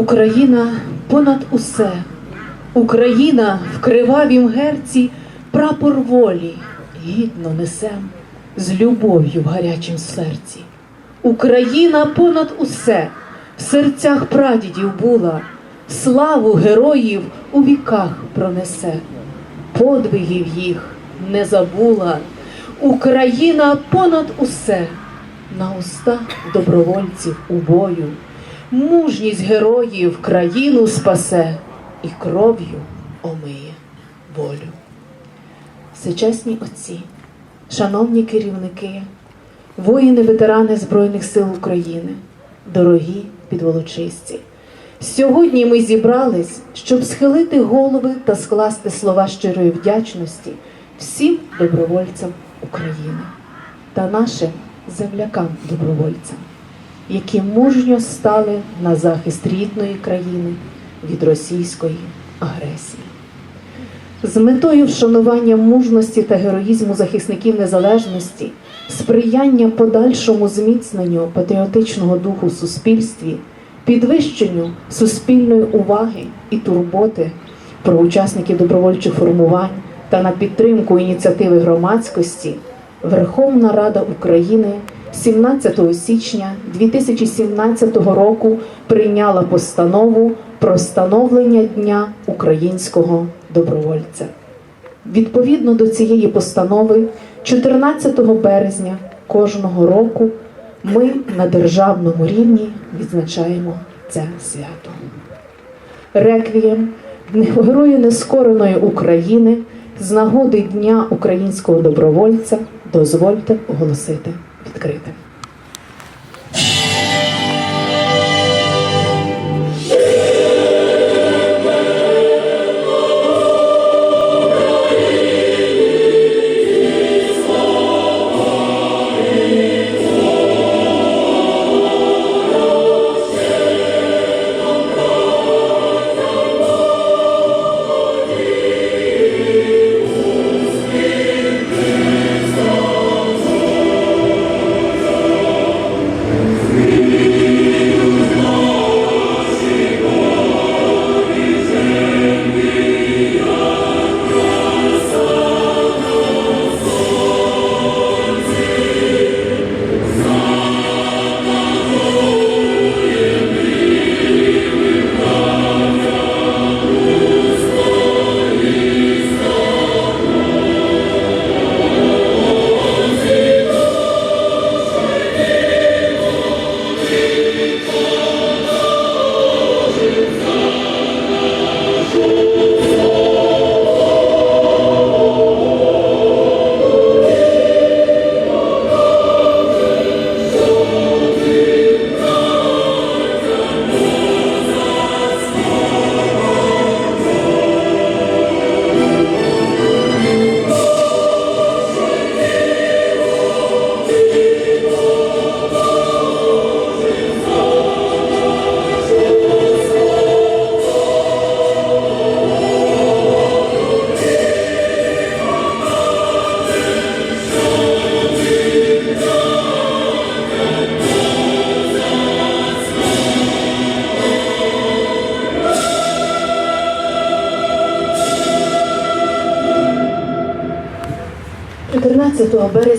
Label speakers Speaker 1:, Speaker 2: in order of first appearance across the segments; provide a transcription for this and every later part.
Speaker 1: Україна понад усе. Україна в кривавім герці прапор волі гідно несем з любов'ю в гарячім серці. Україна понад усе в серцях прадідів була, славу героїв у віках пронесе, подвигів їх не забула. Україна понад усе на устах добровольців у бою, мужність героїв країну спасе і кров'ю омиє волю. Всечесні отці, шановні керівники, воїни, ветерани Збройних сил України, дорогі підволочисті. Сьогодні ми зібрались, щоб схилити голови та скласти слова щирої вдячності всім добровольцям України та нашим землякам-добровольцям, які мужньо стали на захист рідної країни від російської агресії. З метою вшанування мужності та героїзму захисників незалежності, сприяння подальшому зміцненню патріотичного духу в суспільстві, підвищенню суспільної уваги і турботи про учасників добровольчих формувань та на підтримку ініціативи громадськості, Верховна Рада України 17 січня 2017 року прийняла постанову про встановлення Дня українського добровольця. Відповідно до цієї постанови, 14 березня кожного року ми на державному рівні відзначаємо це свято. Реквієм Герою Нескореної України з нагоди Дня українського добровольця дозвольте оголосити відкритим. –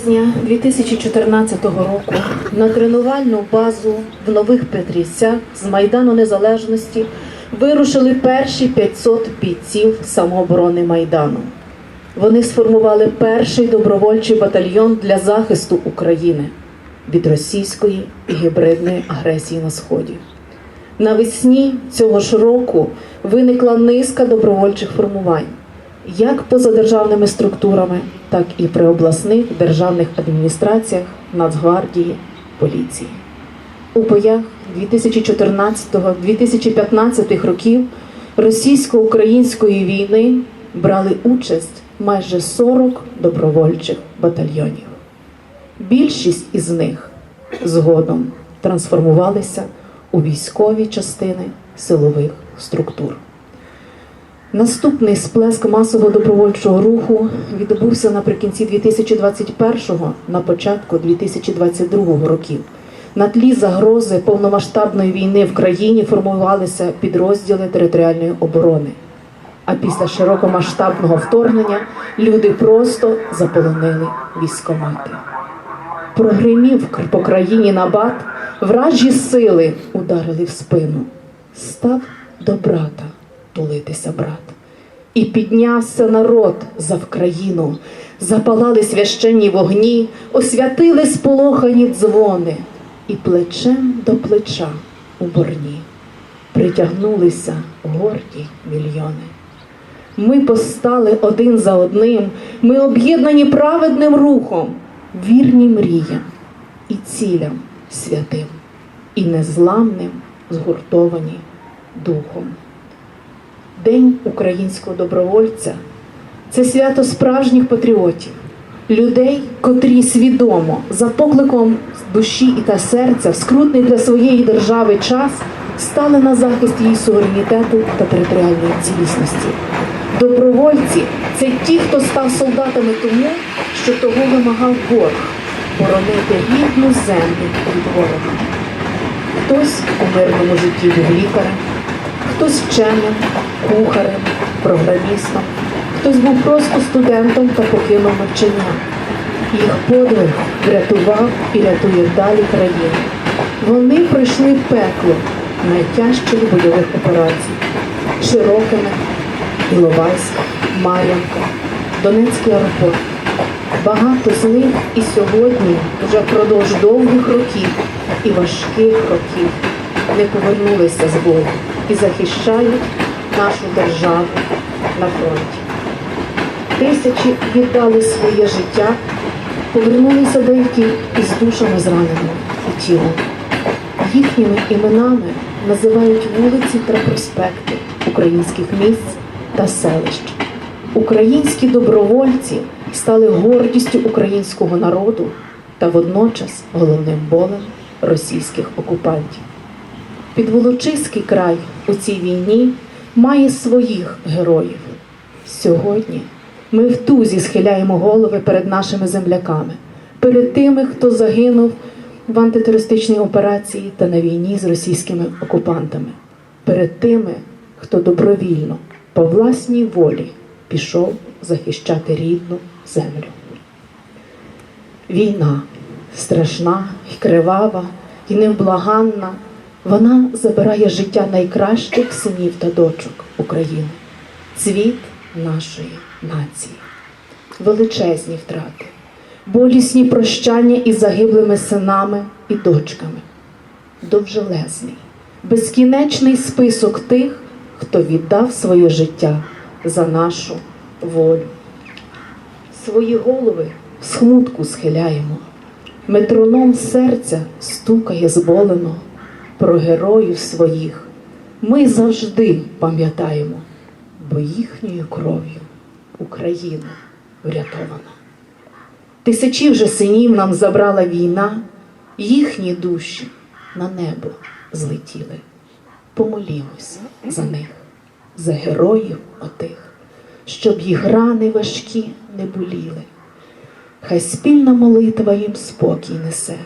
Speaker 1: березня 2014 року на тренувальну базу в Нових Петрівцях з Майдану Незалежності вирушили перші 500 бійців самооборони Майдану. Вони сформували перший добровольчий батальйон для захисту України від російської гібридної агресії на сході. Навесні цього ж року виникла низка добровольчих формувань, як поза державними структурами, так і при обласних державних адміністраціях, Нацгвардії, поліції. У боях 2014-2015 років російсько-української війни брали участь майже 40 добровольчих батальйонів. Більшість із них згодом трансформувалися у військові частини силових структур. Наступний сплеск масового добровольчого руху відбувся наприкінці 2021-го, на початку 2022 років. На тлі загрози повномасштабної війни в країні формувалися підрозділи територіальної оборони. А після широкомасштабного вторгнення люди просто заполонили військомати. Прогримів по країні набат, вражі сили ударили в спину. Став до брата тулитися брат. І піднявся народ за Вкраїну, запалали священні вогні, освятили сполохані дзвони, і плечем до плеча у борні притягнулися горді мільйони. Ми постали один за одним, ми об'єднані праведним рухом, вірні мріям і цілям святим, і незламним згуртовані духом. День українського добровольця це свято справжніх патріотів, людей, котрі свідомо за покликом душі і та серця в скрутний для своєї держави час стали на захист її суверенітету та територіальної цілісності. Добровольці це ті, хто став солдатами тому, що того вимагав борг боронити рідну землю від ворога. Хтось у мирному житті був лікарем, хтось вченим, кухарем, програмістом, хтось був просто студентом та покинув навчання. Їх подвиг врятував і рятує далі країну. Вони пройшли пекло найтяжчих бойових операцій Широкине, Іловайськ, Мар'янка, Донецький аеропорт. Багато з них і сьогодні, вже впродовж довгих років і важких років, не повернулися з бою і захищають нашу державу на фронті. Тисячі віддали своє життя, повернулися деякі із душами зраненими і тілом. Їхніми іменами називають вулиці та проспекти українських місць та селищ. Українські добровольці стали гордістю українського народу та водночас головним болем російських окупантів. Підволочиський край у цій війні має своїх героїв. Сьогодні ми в тузі схиляємо голови перед нашими земляками, перед тими, хто загинув в антитерористичній операції та на війні з російськими окупантами, перед тими, хто добровільно по власній волі пішов захищати рідну землю. Війна страшна і кривава і невблаганна. Вона забирає життя найкращих синів та дочок України, цвіт нашої нації, величезні втрати, болісні прощання із загиблими синами і дочками, довжелезний, безкінечний список тих, хто віддав своє життя за нашу волю. Свої голови в смутку схиляємо. Метроном серця стукає зболено про героїв своїх. Ми завжди пам'ятаємо, бо їхньою кров'ю Україну врятовано. Тисячі вже синів нам забрала війна, їхні душі на небо злетіли. Помолімось за них, за героїв отих, щоб їх рани важкі не боліли. Хай спільна молитва їм спокій несе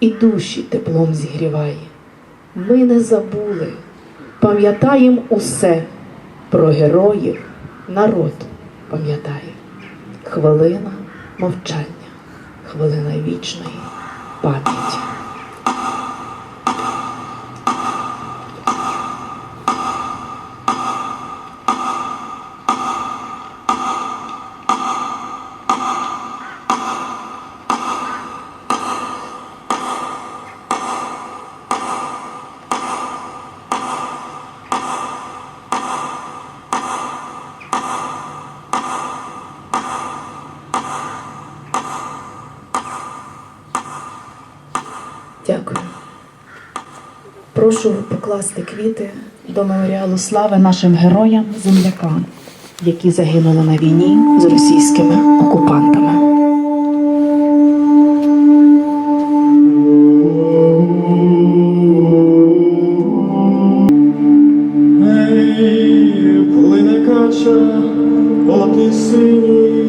Speaker 1: і душі теплом зігріває. Ми не забули, пам'ятаємо усе про героїв народ пам'ятає. Хвилина мовчання, хвилина вічної пам'яті. Прошу покласти квіти до меморіалу слави нашим героям, землякам, які загинули на війні з російськими окупантами.
Speaker 2: Плине кача по тисині,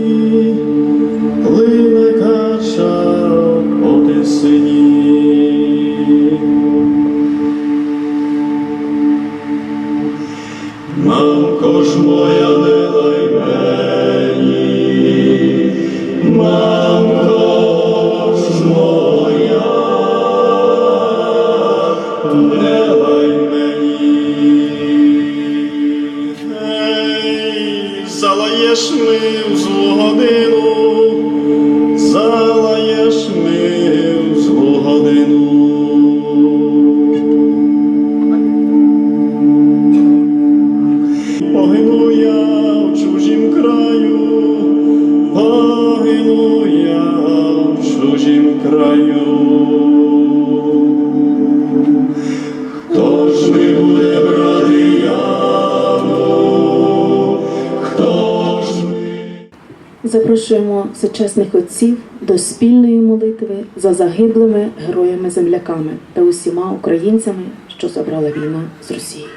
Speaker 2: погину я в чужім краю. Хто ж ми буде брати яву? Хто ж ми?
Speaker 1: Запрошуємо сучасних отців до спільної молитви за загиблими героями-земляками та усіма українцями, що забрала війна з Росією.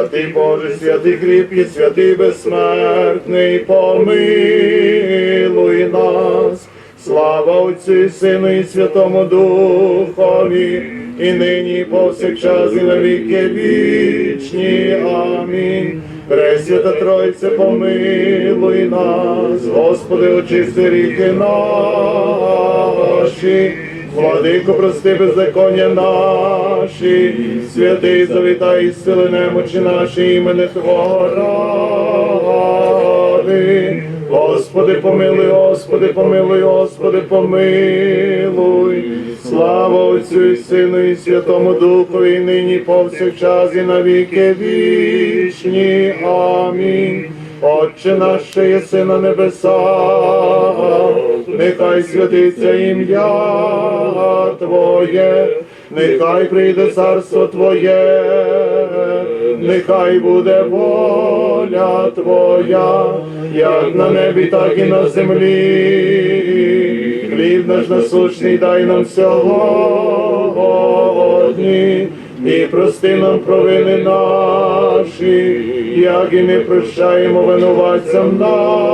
Speaker 2: Святий Боже, святий кріпкий, святий безсмертний, помилуй нас. Слава Отцю Сину і Святому Духові, і нині, і повсякчас, і на віки вічні. Амінь. Пресвята Тройце, помилуй нас, Господи, очисти ріки наші, Владико, прости беззаконня наші, святий завітай сили немочі наші, імени Твого ради. Господи, помилуй, Господи, помилуй, Господи, помилуй. Слава Отцю і Сину і Святому Духові, і нині, повсякчас, і на віки вічні. Амінь. Отче наш, єси на небесах, нехай святиться ім'я Твоє, нехай прийде царство Твоє, нехай буде воля Твоя, як на небі, так і на землі. Хліб наш насущний дай нам сьогодні, і прости нам провини наші, як і ми прощаємо винуватцям нашим.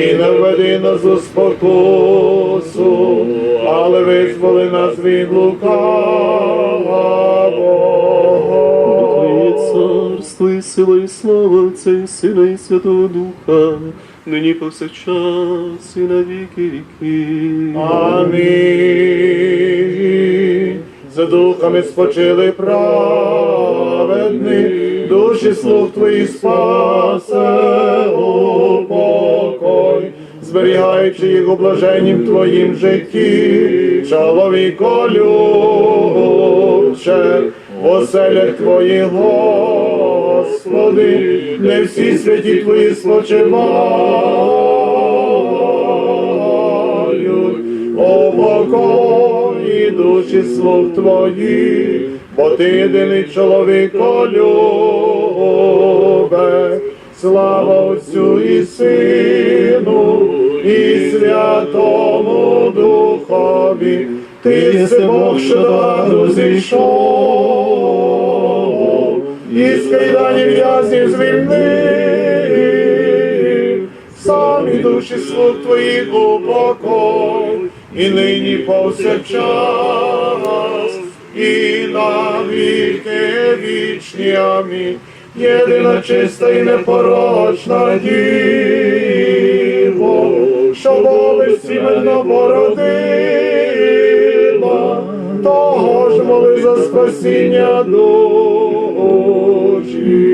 Speaker 2: І не введи нас у спокусу, але визволи нас від лукавого.
Speaker 3: Твоє царство і сила, і слава Отця і Сина, і Святого Духа, нині повсякчас і на віки віки.
Speaker 2: Амінь. За духами спочили праведні, душі слуг твої спасе покой, зберігаючи їх у блаженнім твоїм житті, чоловіко любче, оселях твоїх, Господи, не всі святі твої спочивають, о покої душі слуг твоїх, бо ти єдиний чоловіко любе, слава Отцю і Сину, і Святому Духові, ти єси Бог, що до зійшов, і з кайданів в'язнів звільнив, самі душі слуг твоїх у покой, і нині повсякчас, і на віки вічні. Амінь. Єдина чиста і непорочна діво, що болестіменно породила, того ж моли за спасіння душі.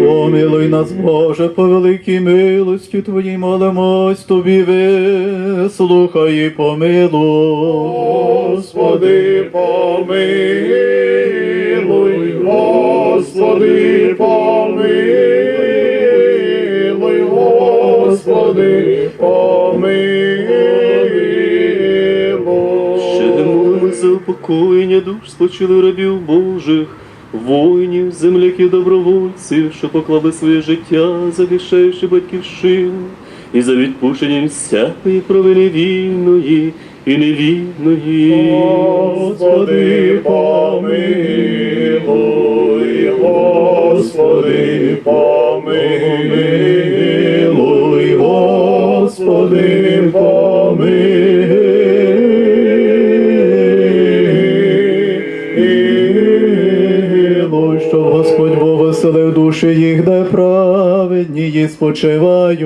Speaker 4: Помилуй нас, Боже, по великій милості Твоїй молимось Тобі, вислухай і помилуй.
Speaker 2: Господи, помилуй, Господи, помилуй, Господи, помилуй.
Speaker 3: Ще не молимось за упокоєння душ спочили рабів Божих, воїнів, земляків, добровольців, що поклали своє життя, захищаючи батьківщину, і за відпущенням всякої провини вільної і невільної.
Speaker 2: Господи, помилуй, Господи, помилуй, Господи, помилуй.
Speaker 4: Що Господь Бог оселив душі їх, де праведні її спочивають.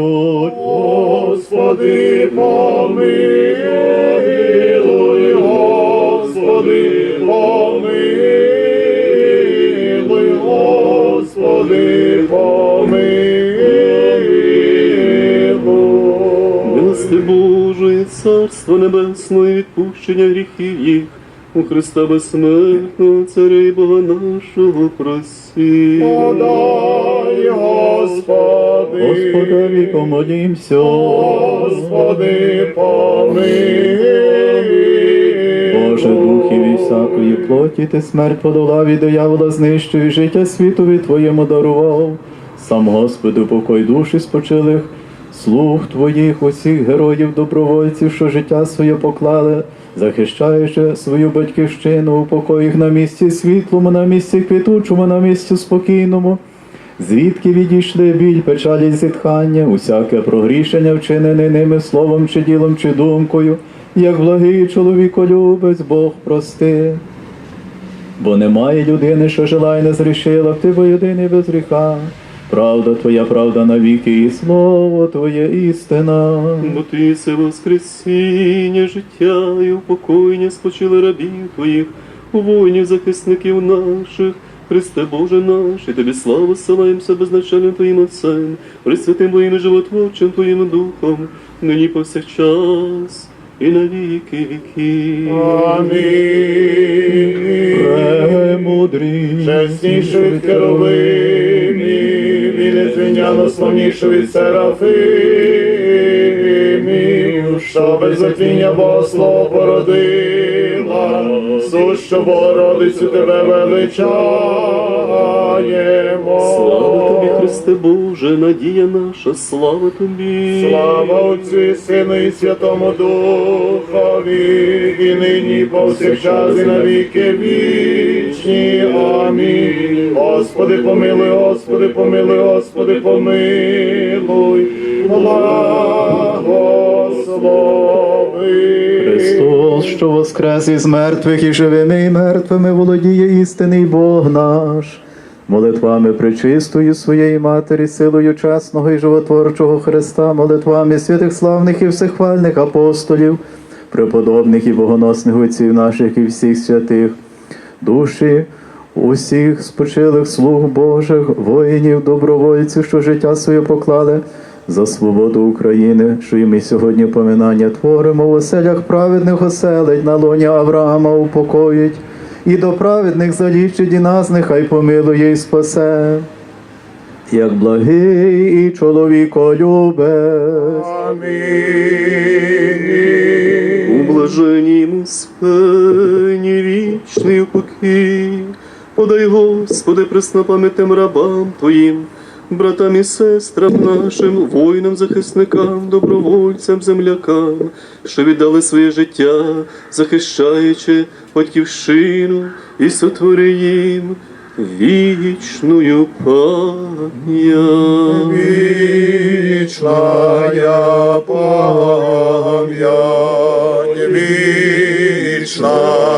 Speaker 2: Господи, помилуй, Господи, помилуй, Господи, помилуй.
Speaker 3: Милости Божої, Царство Небесне, відпущення гріхів їх. У Христа безсмертного, Царя і Бога нашого просі.
Speaker 2: Подай, Господи,
Speaker 4: Господові помолімся.
Speaker 2: Господи, помилуй.
Speaker 4: Плоті, ти смерть подолав і диявола знищив, і життя світові Твоєму дарував. Сам Господи, покой душі спочилих, слуг Твоїх, усіх героїв, добровольців, що життя своє поклали, захищаючи свою батьківщину, упокой їх на місці світлому, на місці квітучому, на місці спокійному. Звідки відійшли біль, печалі зітхання, усяке прогрішення, вчинене ними словом чи ділом, чи думкою, як благий чоловіколюбець Бог прости. Бо немає людини, що жила й не зрішила, ти бо єдиний без гріха. Правда твоя, правда навіки, і слово Твоє істина.
Speaker 3: Бо ти це воскресіння, життя і упокоєння спочили рабів твоїх, воїнів, захисників наших. Христе Боже наш, і тобі славу силаємося безначальним Твоїм Отцем, Пресвятим Твоїм і животворчим Твоїм Духом, нині повсякчас і на віки віки.
Speaker 2: Амінь.
Speaker 4: Премудрі.
Speaker 2: Чесніше від керовимів, і незвиняно славніше від серафимів, що без затіння Богослова породила, сущу Богородицю тебе величаємо.
Speaker 3: Слава тобі, Христе Боже, надія наша, слава тобі.
Speaker 2: Слава Отцю і Сину і Святому Духові, і нині, і повсякчас, і на віки вічні. Амінь. Господи, помилуй, Господи, помилуй, Господи, помилуй, благослови.
Speaker 4: Христос, що воскрес із мертвих і живими і мертвими володіє істинний Бог наш. Молитвами пречистої своєї Матері, силою чесного і животворчого Христа, молитвами святих славних і всехвальних апостолів, преподобних і богоносних отців наших і всіх святих, душі усіх спочилих слуг Божих, воїнів, добровольців, що життя своє поклали за свободу України, що і ми сьогодні поминання творимо в оселях праведних оселень на лоні Авраама упокоїть, і до праведних залічить і нас нехай помилує і спасе, як благий і чоловіколюбець.
Speaker 2: Амінь.
Speaker 3: У блаженнім спині вічний упокій, подай, Господи, преснопам'ятним рабам Твоїм, братам і сестрам нашим, воїнам, захисникам, добровольцям, землякам, що віддали своє життя, захищаючи батьківщину і сотвори їм вічною пам'ять.
Speaker 2: Вічная пам'ять, вічная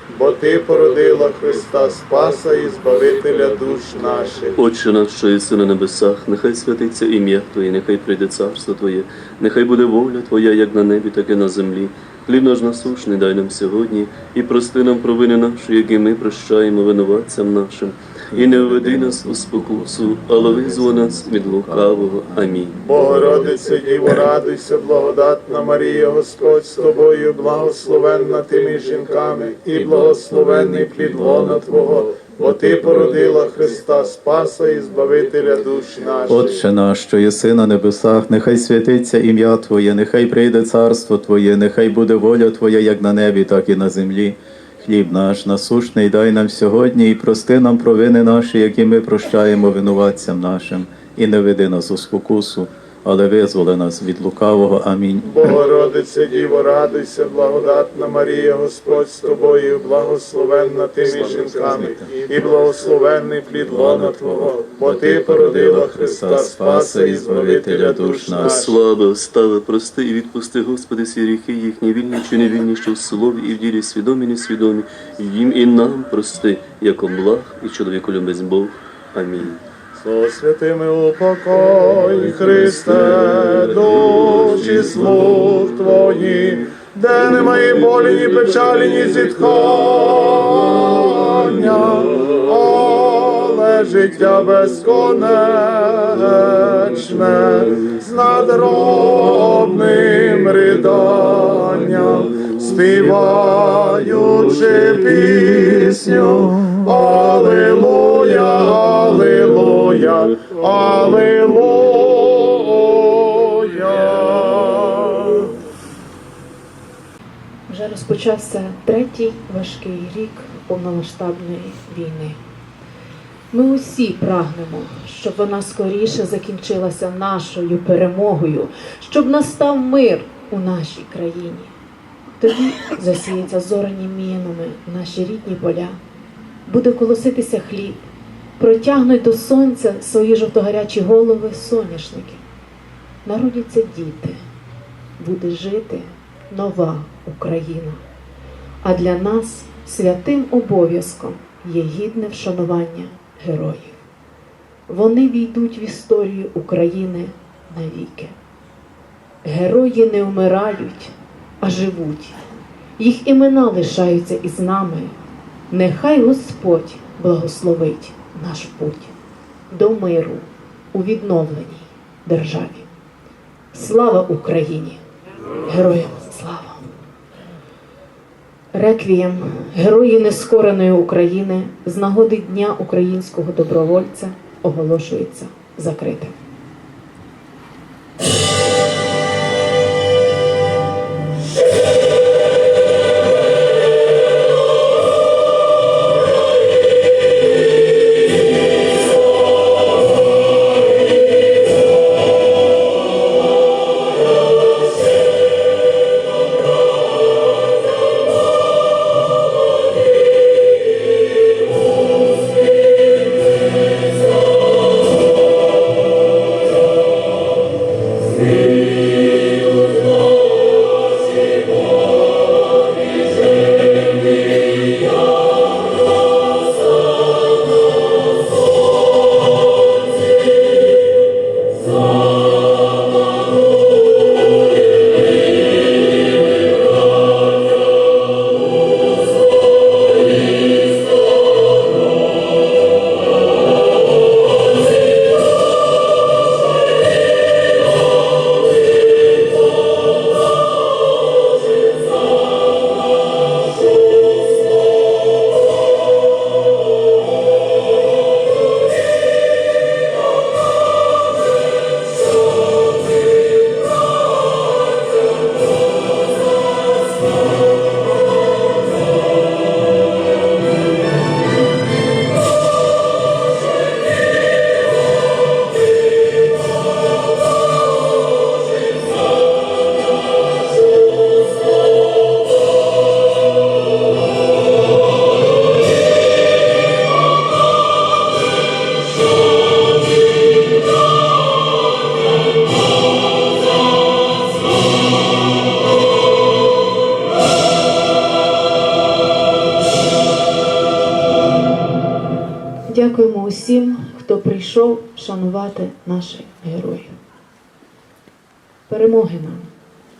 Speaker 2: бо Ти породила Христа Спаса і Збавителя душ наших.
Speaker 3: Отче наш, що єси на небесах, нехай святиться ім'я Твоє, нехай прийде царство Твоє, нехай буде воля Твоя, як на небі, так і на землі. Хліб наш насушний дай нам сьогодні, і прости нам провини наші, які ми прощаємо винуватцям нашим. І не введи нас у спокусу, але визволи нас від лукавого. Амінь.
Speaker 2: Богородице, Діво, радуйся, благодатна Марія, Господь з тобою, благословенна ти між жінками, і благословенний плід лона Твого, бо Ти породила Христа Спаса і Збавителя душ наших.
Speaker 4: Отче наш, що єси на небесах, нехай святиться ім'я Твоє, нехай прийде царство Твоє, нехай буде воля Твоя, як на небі, так і на землі. Хліб наш насушний дай нам сьогодні і прости нам провини наші, які ми прощаємо винуватцям нашим, і не веди нас у спокусу, але визволи нас від лукавого. Амінь.
Speaker 2: Богородице, Діво, радуйся, благодатна Марія, Господь з тобою, благословенна ти між жінками, і благословенний плід лона Твого, бо Ти породила Христа Спаса і Збавителя душ наших.
Speaker 3: Слава, остави, прости і відпусти, Господи, всі гріхи їхні, вільні чи невільні, що в слові і в ділі свідомі, несвідомі, їм і нам прости, як благ і чоловіку любець Бог. Амінь.
Speaker 2: Со святими упокой, Христе, душі слуг Твої, де немає болі, ні печалі, ні зітхання, але життя безконечне, з надробним риданням, співаючи пісню, Аллилуйя, Аллилуйя, Аллилуйя.
Speaker 1: Вже розпочався третій важкий рік повномасштабної війни. Ми усі прагнемо, щоб вона скоріше закінчилася нашою перемогою, щоб настав мир у нашій країні. Тоді засіються зоряні мінами наші рідні поля, буде колоситися хліб, протягнуть до сонця свої жовтогарячі голови соняшники. Народяться діти, буде жити нова Україна. А для нас святим обов'язком є гідне вшанування героїв. Вони війдуть в історію України навіки. Герої не вмирають, а живуть. Їх імена лишаються із нами. Нехай Господь благословить наш путь до миру у відновленій державі. Слава Україні! Героям слава! Реквієм Герої Нескореної України з нагоди Дня українського добровольця оголошується закритим. Шанувати наших героїв. Перемоги нам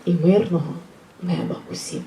Speaker 1: і мирного неба усім.